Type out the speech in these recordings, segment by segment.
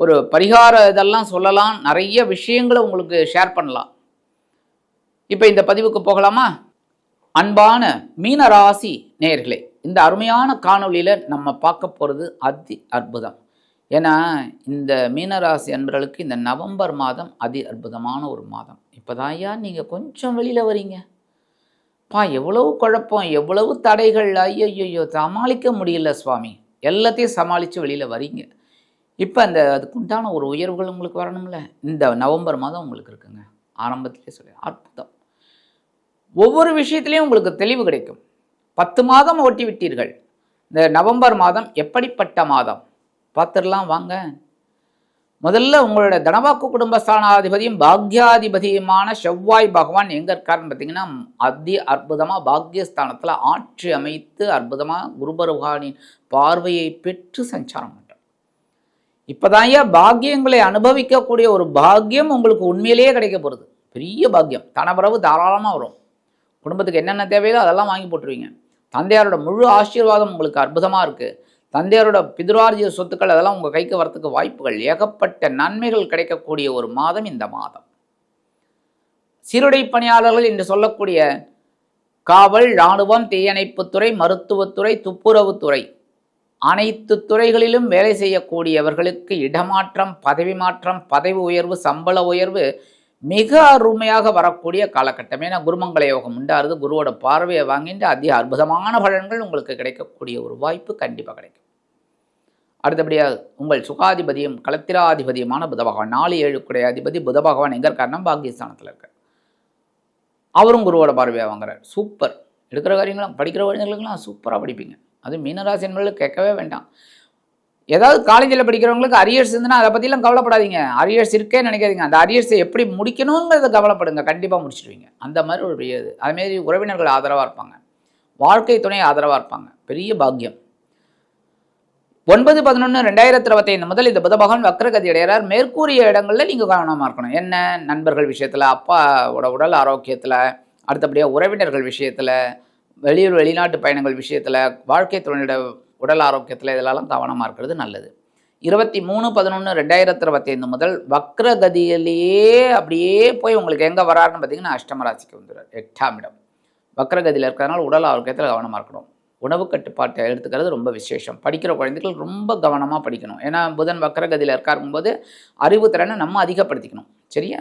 ஒரு பரிகார இதெல்லாம் சொல்லலாம். நிறைய விஷயங்களை உங்களுக்கு ஷேர் பண்ணலாம். இப்போ இந்த பதிவுக்கு போகலாமா? அன்பான மீனராசி நேர்களே இந்த அருமையான காணொளியில் நம்ம பார்க்க போகிறது அதி அற்புதம். ஏன்னா இந்த மீனராசி அன்பர்களுக்கு இந்த நவம்பர் மாதம் அதி அற்புதமான ஒரு மாதம். இப்போதான் ஐயா நீங்கள் கொஞ்சம் வெளியில் வரீங்க. பா எவ்வளவு குழப்பம் எவ்வளவு தடைகள் ஐயோ சமாளிக்க முடியல சுவாமி. எல்லாத்தையும் சமாளித்து வெளியில் வரீங்க. இப்போ அந்த அதுக்குண்டான ஒரு உயர்வுகள் உங்களுக்கு வரணும்ல? இந்த நவம்பர் மாதம் உங்களுக்கு இருக்குங்க. ஆரம்பத்திலே சொல்லி அற்புதம். ஒவ்வொரு விஷயத்துலேயும் உங்களுக்கு தெளிவு கிடைக்கும். பத்து மாதம் ஓட்டி விட்டீர்கள். இந்த நவம்பர் மாதம் எப்படிப்பட்ட மாதம்? பார்த்துடலாம் வாங்க. முதல்ல உங்களோட தனவாக்கு குடும்பஸ்தானாதிபதியும் பாக்யாதிபதியுமான செவ்வாய் பகவான் எங்கே இருக்காருன்னு பார்த்தீங்கன்னா அதி அற்புதமாக பாக்யஸ்தானத்தில் ஆட்சி அமைத்து அற்புதமாக குரு பகவானின் பார்வையை பெற்று சஞ்சாரம் இப்போதான் ஐயா பாக்கியங்களை அனுபவிக்கக்கூடிய ஒரு பாக்கியம் உங்களுக்கு உண்மையிலேயே கிடைக்க போகிறது பெரிய பாக்கியம். தனவரவு தாராளமாக வரும். குடும்பத்துக்கு என்னென்ன தேவையோ அதெல்லாம் வாங்கி போட்டுருவீங்க. தந்தையாரோட முழு ஆசீர்வாதம் உங்களுக்கு அற்புதமாக இருக்குது தந்தையாரோட பிதுரார்ஜிய சொத்துக்கள் அதெல்லாம் உங்கள் கைக்கு வரத்துக்கு வாய்ப்புகள். ஏகப்பட்ட நன்மைகள் கிடைக்கக்கூடிய ஒரு மாதம் இந்த மாதம். சீருடை பணியாளர்கள் என்று சொல்லக்கூடிய காவல் இராணுவம் தீயணைப்புத்துறை மருத்துவத்துறை துப்புரவுத்துறை அனைத்து துறைகளிலும் வேலை செய்யக்கூடியவர்களுக்கு இடமாற்றம் பதவி மாற்றம் பதவி உயர்வு சம்பள உயர்வு மிக அருமையாக வரக்கூடிய காலகட்டம். ஏன்னா குருமங்கள யோகம் உண்டாருது. குருவோட பார்வையை வாங்கிட்டு அதி அற்புதமான பலன்கள் உங்களுக்கு கிடைக்கக்கூடிய ஒரு வாய்ப்பு கண்டிப்பாக கிடைக்கும். அடுத்தபடியாக உங்கள் சுகாதிபதியும் கலத்திராதிபதியுமான புத பகவான் நாலு ஏழுக்குடைய அதிபதி புத பகவான் எங்கே இருக்காருன்னா பாகிஸ்தானத்தில் இருக்கார். அவரும் குருவோட பார்வையாக வாங்குறார். சூப்பர். எடுக்கிற காரியங்களும் படிக்கிற குழந்தைங்களுக்கெல்லாம் சூப்பராக படிப்பீங்க. அது மீனராசி என்பவர்களுக்கு கேட்கவே வேண்டாம். ஏதாவது காலேஜில் படிக்கிறவங்களுக்கு அரியர்ஸ் இருந்துன்னா அதை பற்றிலாம் கவலைப்படாதீங்க. அரியர்ஸ் இருக்கே நினைக்காதீங்க. அந்த அரியர்ஸை எப்படி முடிக்கணுங்கிறத கவலைப்படுங்க. கண்டிப்பாக முடிச்சிடுவீங்க அந்த மாதிரி ஒரு பெரிய இது அதுமாரி உறவினர்கள் ஆதரவாக இருப்பாங்க. வாழ்க்கை துணை ஆதரவாக இருப்பாங்க. பெரிய பாக்கியம். ஒன்பது பதினொன்று ரெண்டாயிரத்தி இருபத்தைந்து முதல் இந்த புதபகவான் வக்ரகதி அடைகிறார். மேற்கூறிய இடங்களில் நீங்கள் கவனமாக இருக்கணும். என்ன? நண்பர்கள் விஷயத்தில் அப்பாவோட உடல் ஆரோக்கியத்தில் அடுத்தபடியாக உறவினர்கள் விஷயத்தில் வெளியூர் வெளிநாட்டு பயணங்கள் விஷயத்தில் வாழ்க்கை துணையோட உடல் ஆரோக்கியத்தில் இதெல்லாம் கவனமாக இருக்கிறது நல்லது. இருபத்தி மூணு பதினொன்று ரெண்டாயிரத்தி இருபத்தைந்து முதல் வக்ரகதியிலேயே அப்படியே போய் உங்களுக்கு எங்கே வராருன்னு பார்த்தீங்கன்னா அஷ்டம ராசிக்கு வந்துடுறார் எட்டாம் இடம். வக்ரகதியில் இருக்கிறதுனால உடல் ஆரோக்கியத்தில் கவனமாக இருக்கணும். உணவு கட்டுப்பாட்டை எடுத்துக்கிறது ரொம்ப விசேஷம். படிக்கிற குழந்தைகள் ரொம்ப கவனமாக படிக்கணும். ஏன்னா புதன் வக்ரகதியில் இருக்காருங்கும்போது அறிவுத்திறனை நம்ம அதிகப்படுத்திக்கணும். சரியா?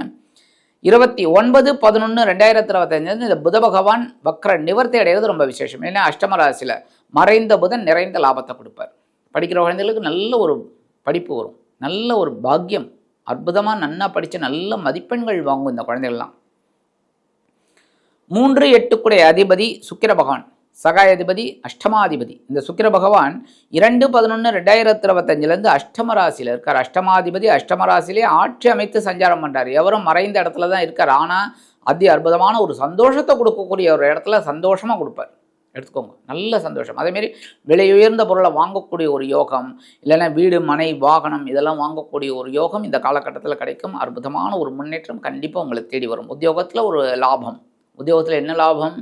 இருபத்தி ஒன்பது பதினொன்று ரெண்டாயிரத்தி இருபத்தஞ்சு இந்த புத பகவான் வக்ர நிவர்த்தி அடைகிறது ரொம்ப விசேஷம். ஏன்னா அஷ்டம ராசியில் மறைந்த புதன் நிறைந்த லாபத்தை கொடுப்பார். படிக்கிற குழந்தைகளுக்கு நல்ல ஒரு படிப்பு வரும். நல்ல ஒரு பாக்கியம். அற்புதமாக நன்னா படித்து நல்ல மதிப்பெண்கள் வாங்கும் இந்த குழந்தைகள்லாம். மூன்று எட்டுக்குடைய அதிபதி சுக்கிர பகவான். சகாயாதிபதி அஷ்டமாதிபதி. இந்த சுக்கிர பகவான் இரண்டு பதினொன்று ரெண்டாயிரத்தி இருபத்தஞ்சிலேருந்து அஷ்டம ராசியில் இருக்கார். அஷ்டமாதிபதி அஷ்டம ராசியிலே ஆட்சி அமைத்து சஞ்சாரம் பண்ணுறார் எவரும் மறைந்த இடத்துல தான் இருக்கார். ஆனால் அதி அற்புதமான ஒரு சந்தோஷத்தை கொடுக்கக்கூடிய ஒரு இடத்துல சந்தோஷமாக கொடுப்பார். எடுத்துக்கோங்க. நல்ல சந்தோஷம். அதேமாரி விலை உயர்ந்த பொருளை வாங்கக்கூடிய ஒரு யோகம் இல்லைன்னா வீடு மனை வாகனம் இதெல்லாம் வாங்கக்கூடிய ஒரு யோகம் இந்த காலகட்டத்தில் கிடைக்கும். அற்புதமான ஒரு முன்னேற்றம் கண்டிப்பாக உங்களுக்கு தேடி வரும். உத்தியோகத்தில் ஒரு லாபம். உத்தியோகத்தில் என்ன லாபம்?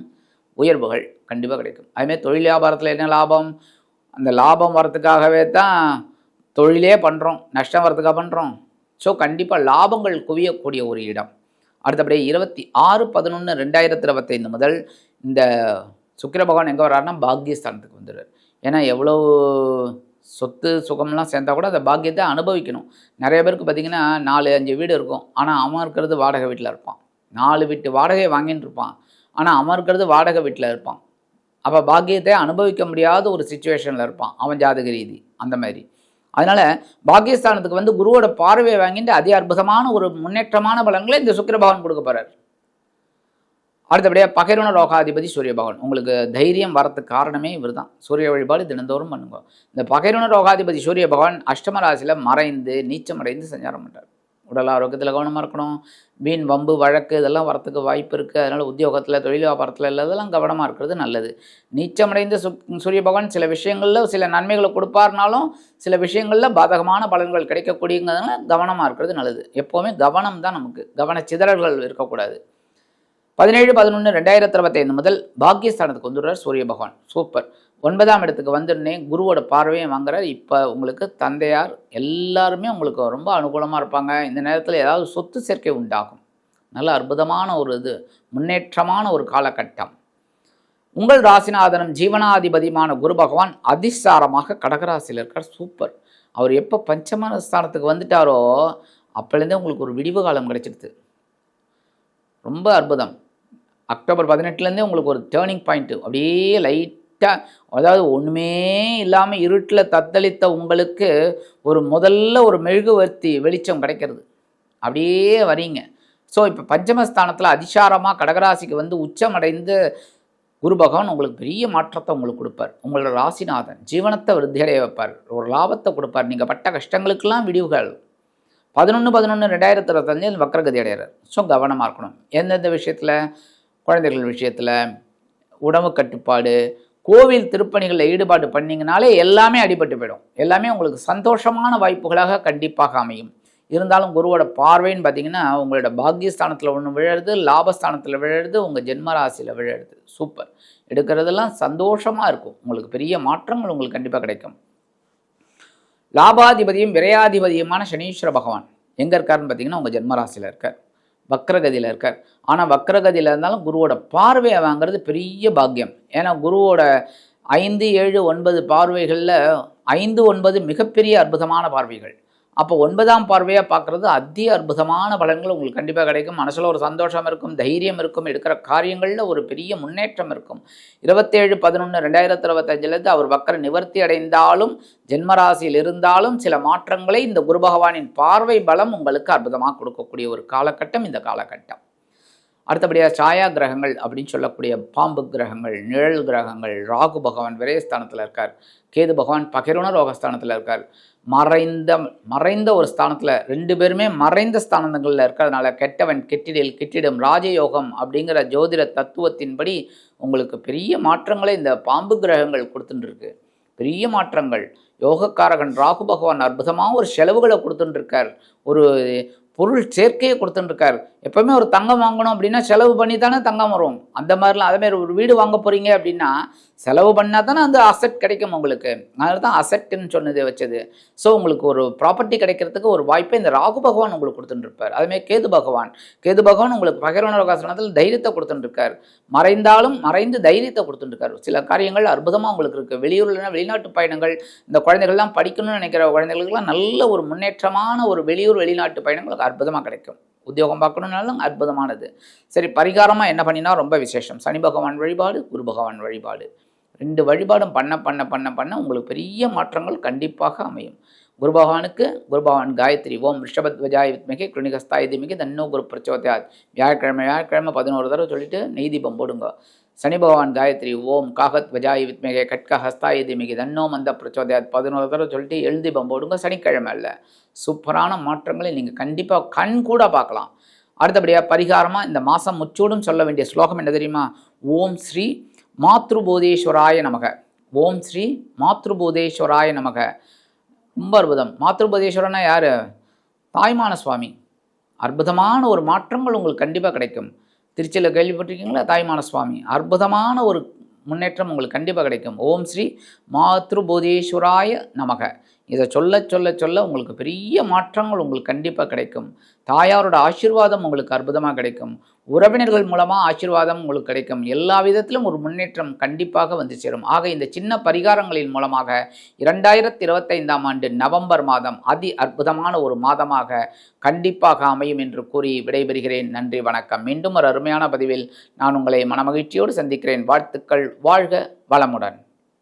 உயர்வுகள் கண்டிப்பாக கிடைக்கும். அதுமாரி தொழில் வியாபாரத்தில் என்ன லாபம்? அந்த லாபம் வரத்துக்காகவே தான் தொழிலே பண்ணுறோம் நஷ்டம் வரத்துக்காக பண்ணுறோம் ஸோ கண்டிப்பாக லாபங்கள் குவியக்கூடிய ஒரு இடம். அடுத்தபடியே இருபத்தி ஆறு பதினொன்று ரெண்டாயிரத்தி இருபத்தைந்து முதல் இந்த சுக்கிர பகவான் எங்கே வர்றாருன்னா பாக்கியஸ்தானத்துக்கு வந்துடுறார். ஏன்னா எவ்வளோ சொத்து சுகம்லாம் சேர்ந்தா கூட அந்த பாக்கியத்தை அனுபவிக்கணும். நிறைய பேருக்கு பார்த்திங்கன்னா நாலு அஞ்சு வீடு இருக்கும். ஆனால் அவன் இருக்கிறது வாடகை வீட்டில் இருப்பான். நாலு வீட்டு வாடகையை வாங்கின்னு இருப்பான். ஆனால் அவன் இருக்கிறது வாடகை வீட்டில் இருப்பான். அப்போ பாக்கியத்தை அனுபவிக்க முடியாத ஒரு சுச்சுவேஷனில் இருப்பான். அவன் ஜாதக ரீதி அந்த மாதிரி. அதனால் பாக்கியஸ்தானத்துக்கு வந்து குருவோட பார்வையை வாங்கிட்டு அதே அற்புதமான ஒரு முன்னேற்றமான பலன்களை இந்த சுக்கிரபகவான் கொடுக்க போகிறார் அடுத்தபடியாக பகைரண லோகாதிபதி சூரிய பகவான். உங்களுக்கு தைரியம் வரத்துக்கு காரணமே இவர் தான் சூரிய வழிபாடு தினந்தோறும் பண்ணுங்க. இந்த பகைரண லோகாதிபதி சூரிய பகவான் அஷ்டம ராசியில் மறைந்து நீச்சமடைந்து சஞ்சாரம் பண்ணுறார் உடல் ஆரோக்கியத்தில் கவனமாக இருக்கணும். வீண் வம்பு வழக்கு இதெல்லாம் வரத்துக்கு வாய்ப்பு இருக்குது அதனால் உத்தியோகத்தில் தொழில் வியாபாரத்தில் இதெல்லாம் கவனமாக இருக்கிறது நல்லது. நீச்சமடைந்த சு சூரிய பகவான் சில விஷயங்களில் சில நன்மைகளை கொடுப்பார்னாலும் சில விஷயங்களில் பாதகமான பலன்கள் கிடைக்கக்கூடியங்கிறதுனால கவனமாக இருக்கிறது நல்லது. எப்போவுமே கவனம் தான் நமக்கு. கவன சிதறல்கள் இருக்கக்கூடாது. பதினேழு பதினொன்று ரெண்டாயிரத்தி இருபத்தைந்து முதல் பாக்கியஸ்தானத்துக்கு வந்துடுறார் சூரிய பகவான். சூப்பர். ஒன்பதாம் இடத்துக்கு வந்துடனே குருவோட பார்வையும் வாங்குறார். இப்போ உங்களுக்கு தந்தையார் எல்லாருமே உங்களுக்கு ரொம்ப அனுகூலமாக இருப்பாங்க. இந்த நேரத்தில் ஏதாவது சொத்து சேர்க்கை உண்டாகும். நல்ல அற்புதமான ஒரு இது முன்னேற்றமான ஒரு காலகட்டம். உங்கள் ராசிநாதனம் ஜீவனாதிபதியுமான குரு பகவான் அதிசாரமாக கடகராசியில் இருக்கார். சூப்பர். அவர் எப்போ பஞ்சமான ஸ்தானத்துக்கு வந்துட்டாரோ அப்போலேருந்தே உங்களுக்கு ஒரு விடிவு காலம் கிடைச்சிடுது. ரொம்ப அற்புதம். அக்டோபர் பதினெட்டுலேருந்தே உங்களுக்கு ஒரு டேர்னிங் பாயிண்ட்டு அப்படியே லைட்டாக அதாவது ஒன்றுமே இல்லாமல் இருட்டில் தத்தளித்த உங்களுக்கு ஒரு முதல்ல ஒரு மெழுகுவர்த்தி வெளிச்சம் கிடைக்கிறது. அப்படியே வரீங்க. ஸோ இப்போ பஞ்சமஸ்தானத்தில் அதிசாரமாக கடகராசிக்கு வந்து உச்சமடைந்து குரு பகவான் உங்களுக்கு பெரிய மாற்றத்தை உங்களுக்கு கொடுப்பார். உங்களோட ராசிநாதன் ஜீவனத்தை விருத்தியடைய வைப்பார். ஒரு லாபத்தை கொடுப்பார். நீங்கள் பட்ட கஷ்டங்களுக்கெல்லாம் விடிவுகள். பதினொன்று பதினொன்று ரெண்டாயிரத்தி இருபத்தஞ்சு வக்கரகதி அடைகிறார். ஸோ கவனமாக இருக்கணும். எந்தெந்த விஷயத்தில்? குழந்தைகள் விஷயத்தில் உணவு கட்டுப்பாடு கோவில் திருப்பணிகளில் ஈடுபாடு பண்ணிங்கனாலே எல்லாமே அடிபட்டு போயிடும். எல்லாமே உங்களுக்கு சந்தோஷமான வாய்ப்புகளாக கண்டிப்பாக அமையும். இருந்தாலும் குருவோட பார்வைன்னு பார்த்தீங்கன்னா உங்களோட பாக்கியஸ்தானத்தில் ஒன்று விழருது லாபஸ்தானத்தில் விழருது உங்கள் ஜென்மராசியில் விழருது சூப்பர் எடுக்கிறதெல்லாம் சந்தோஷமாக இருக்கும். உங்களுக்கு பெரிய மாற்றங்கள் உங்களுக்கு கண்டிப்பாக கிடைக்கும். லாபாதிபதியும் விரையாதிபதியுமான சனீஸ்வர பகவான் எங்கே இருக்காருன்னு பார்த்தீங்கன்னா உங்கள் ஜென்மராசியில் இருக்கார். வக்ரகதியில் இருக்கார். ஆனால் வக்ரகதியில் இருந்தாலும் குருவோட பார்வையை வாங்குறது பெரிய பாக்கியம். ஏன்னா குருவோட ஐந்து ஏழு ஒன்பது பார்வைகளில் ஐந்து ஒன்பது மிகப்பெரிய அற்புதமான பார்வைகள். அப்போ ஒன்பதாம் பார்வையாக பார்க்குறது அதி அற்புதமான பலன்கள் உங்களுக்கு கண்டிப்பாக கிடைக்கும். மனசில் ஒரு சந்தோஷம் இருக்கும் தைரியம் இருக்கும் எடுக்கிற காரியங்களில் ஒரு பெரிய முன்னேற்றம் இருக்கும். இருபத்தேழு பதினொன்று ரெண்டாயிரத்தி இருபத்தஞ்சிலேருந்து அவர் வக்கர நிவர்த்தி அடைந்தாலும் ஜென்மராசியில் இருந்தாலும் சில மாற்றங்களை இந்த குரு பகவானின் பார்வை பலம் உங்களுக்கு அற்புதமாக கொடுக்கக்கூடிய ஒரு காலகட்டம் இந்த காலகட்டம். அடுத்தபடியாக சாயா கிரகங்கள் அப்படின்னு சொல்லக்கூடிய பாம்பு கிரகங்கள் நிழல் கிரகங்கள் ராகு பகவான் விரயஸ்தானத்தில் இருக்கார். கேது பகவான் பகிரண ரோகஸ்தானத்தில் இருக்கார். மறைந்த மறைந்த ஒரு ஸ்தானத்தில் ரெண்டு பேருமே மறைந்த ஸ்தானங்களில் இருக்கிறதுனால கெட்டவன் கெட்டிடில் கெட்டிடும் ராஜயோகம் அப்படிங்கிற ஜோதிட தத்துவத்தின்படி உங்களுக்கு பெரிய மாற்றங்களை இந்த பாம்பு கிரகங்கள் கொடுத்துட்டுருக்கு. பெரிய மாற்றங்கள். யோகக்காரகன் ராகு பகவான் அற்புதமாக ஒரு செலவுகளை கொடுத்துட்டுருக்கார். ஒரு பொருள் சேர்க்கையை கொடுத்துட்டுருக்கார். எப்போவுமே ஒரு தங்கம் வாங்கணும் அப்படின்னா செலவு பண்ணி தானே தங்கம் வரும். அந்த மாதிரிலாம் அதேமாரி ஒரு வீடு வாங்க போகிறீங்க அப்படின்னா செலவு பண்ணால் தானே அந்த அசெட் கிடைக்கும் உங்களுக்கு. அதனால தான் அசெட்டுன்னு சொன்னது வச்சது. ஸோ உங்களுக்கு ஒரு ப்ராப்பர்ட்டி கிடைக்கிறதுக்கு ஒரு வாய்ப்பை இந்த ராகு பகவான் உங்களுக்கு கொடுத்துட்டுருப்பார் அதுமாதிரி கேது பகவான். கேது பகவான் உங்களுக்கு பகிர்வனகாசனத்தில் தைரியத்தை கொடுத்துட்டுருக்கார் மறைந்தாலும் மறைந்து தைரியத்தை கொடுத்துட்டுருக்கார் சில காரியங்கள் அற்புதமாக உங்களுக்கு இருக்குது வெளியூர்லனா வெளிநாட்டு பயணங்கள் இந்த குழந்தைகள்லாம் படிக்கணும்னு நினைக்கிற குழந்தைகளுக்கெல்லாம் நல்ல ஒரு முன்னேற்றமான ஒரு வெளியூர் வெளிநாட்டு பயணங்களுக்கு அற்புதமாக கிடைக்கும். உத்தியோகம் பார்க்கணுன்னாலும் அற்புதமானது. சரி பரிகாரமாக என்ன பண்ணினா ரொம்ப விசேஷம். சனி பகவான் வழிபாடு குரு பகவான் வழிபாடு. ரெண்டு வழிபாடும் பண்ண பண்ண பண்ண பண்ண உங்களுக்கு பெரிய மாற்றங்கள் கண்டிப்பாக அமையும். குரு பகவானுக்கு குரு பகவான் காயத்ரி ஓம் ரிஷபத்வஜாய் வித்மிகை கிருணிகஸ்தாய் திமிகை தன்னோ குரு பிரச்சோதயாத். வியாழக்கிழமை வியாழக்கிழமை பதினோரு தடவை சொல்லிட்டு நெய் தீபம் போடுங்க. சனி பகவான் காயத்ரி ஓம் காகத் வஜாய் வித்மிகை கட்க ஹஸ்தாய் திமிகை தன்னோ மந்த பிரச்சோதயாத். பதினோரு தடவை சொல்லிட்டு எழுதி போடுங்க சனிக்கிழமை இல்லை சூப்பரான மாற்றங்களை நீங்கள் கண்டிப்பாக கண் கூட பார்க்கலாம். அடுத்தபடியாக பரிகாரமாக இந்த மாதம் முச்சூடும் சொல்ல வேண்டிய ஸ்லோகம் என்ன தெரியுமா? ஓம் ஸ்ரீ மாத்ருபோதேஸ்வராய நமக. ஓம் ஸ்ரீ மாத்ருபோதேஸ்வராய நமக. ரொம்ப அற்புதம். மாத்ருபோதேஸ்வரனா யார்? தாய்மான சுவாமி. அற்புதமான ஒரு மாற்றங்கள் உங்களுக்கு கண்டிப்பாக கிடைக்கும். திருச்சியில் கேள்விப்பட்டிருக்கீங்களா? தாய்மான சுவாமி. அற்புதமான ஒரு முன்னேற்றம் உங்களுக்கு கண்டிப்பாக கிடைக்கும். ஓம் ஸ்ரீ மாத்ருபோதேஸ்வராய நமக. இதை சொல்ல சொல்ல சொல்ல உங்களுக்கு பெரிய மாற்றங்கள் உங்களுக்கு கண்டிப்பாக கிடைக்கும். தாயாரோட ஆசீர்வாதம் உங்களுக்கு அற்புதமாக கிடைக்கும். உறவினர்கள் மூலமாக ஆசீர்வாதம் உங்களுக்கு கிடைக்கும். எல்லா விதத்திலும் ஒரு முன்னேற்றம் கண்டிப்பாக வந்து சேரும். ஆக இந்த சின்ன பரிகாரங்களின் மூலமாக இரண்டாயிரத்தி இருபத்தைந்தாம் ஆண்டு நவம்பர் மாதம் அதி அற்புதமான ஒரு மாதமாக கண்டிப்பாக அமையும் என்று கூறி விடைபெறுகிறேன். நன்றி வணக்கம். மீண்டும் ஒரு அருமையான பதிவில் நான் உங்களை மனமகிழ்ச்சியோடு சந்திக்கிறேன். வாழ்த்துக்கள். வாழ்க வளமுடன்.